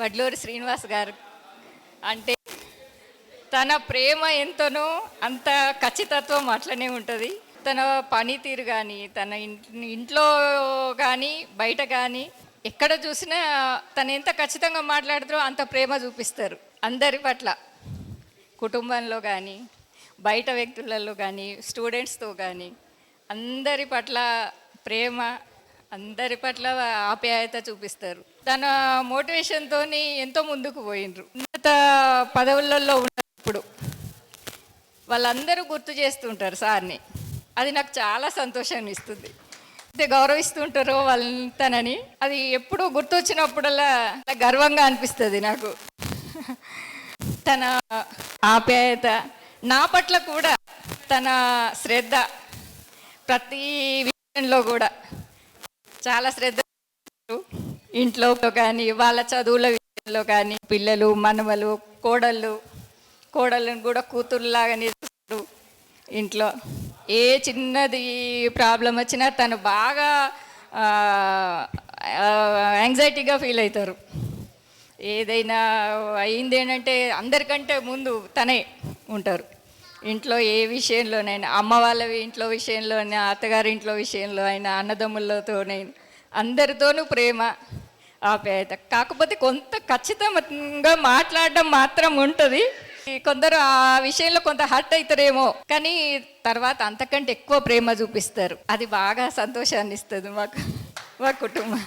వడ్లూరి శ్రీనివాస్ గారు అంటే తన ప్రేమ ఎంతనో అంత ఖచ్చితత్వం అట్లనే ఉంటుంది. తన పనితీరు కానీ తన ఇంట్లో కానీ బయట కానీ ఎక్కడ చూసినా తను ఎంత ఖచ్చితంగా మాట్లాడుతారో అంత ప్రేమ చూపిస్తారు అందరి పట్ల. కుటుంబంలో కానీ బయట వ్యక్తులలో కానీ స్టూడెంట్స్తో కానీ అందరి పట్ల ప్రేమ అందరి పట్ల ఆప్యాయత చూపిస్తారు. తన మోటివేషన్తో ఎంతో ముందుకు పోయినరు ఉన్నత పదవులలో ఉన్నప్పుడు వాళ్ళందరూ గుర్తు చేస్తుంటారు సార్ని. అది నాకు చాలా సంతోషాన్ని ఇస్తుంది అయితే గౌరవిస్తుంటారో వాళ్ళతనని. అది ఎప్పుడు గుర్తొచ్చినప్పుడల్లా గర్వంగా అనిపిస్తుంది నాకు. తన ఆప్యాయత నా పట్ల కూడా తన శ్రద్ధ ప్రతి విషయంలో కూడా చాలా శ్రద్ధ ఇంట్లో కానీ వాళ్ళ చదువుల విషయంలో కానీ పిల్లలు మనవలు కోడళ్ళు కోడళ్ళను కూడా కూతురులాగా నిలుస్తారు. ఇంట్లో ఏ చిన్నది ప్రాబ్లం వచ్చినా తను బాగా యాంగ్జైటీగా ఫీల్ అవుతారు. ఏదైనా అయింది ఏంటంటే అందరికంటే ముందు తనే ఉంటారు. ఇంట్లో ఏ విషయంలోనైనా అమ్మ వాళ్ళ ఇంట్లో విషయంలోనే అత్తగారి ఇంట్లో విషయంలో అయినా అన్నదమ్ములతోనైనా అందరితోనూ ప్రేమ ఆప్యాయత. కాకపోతే కొంత ఖచ్చితంగా మాట్లాడడం మాత్రం ఉంటుంది. కొందరు ఆ విషయంలో కొంత హర్ట్ అవుతారేమో కానీ తర్వాత అంతకంటే ఎక్కువ ప్రేమ చూపిస్తారు. అది బాగా సంతోషాన్ని ఇస్తుంది మాకు మా కుటుంబం.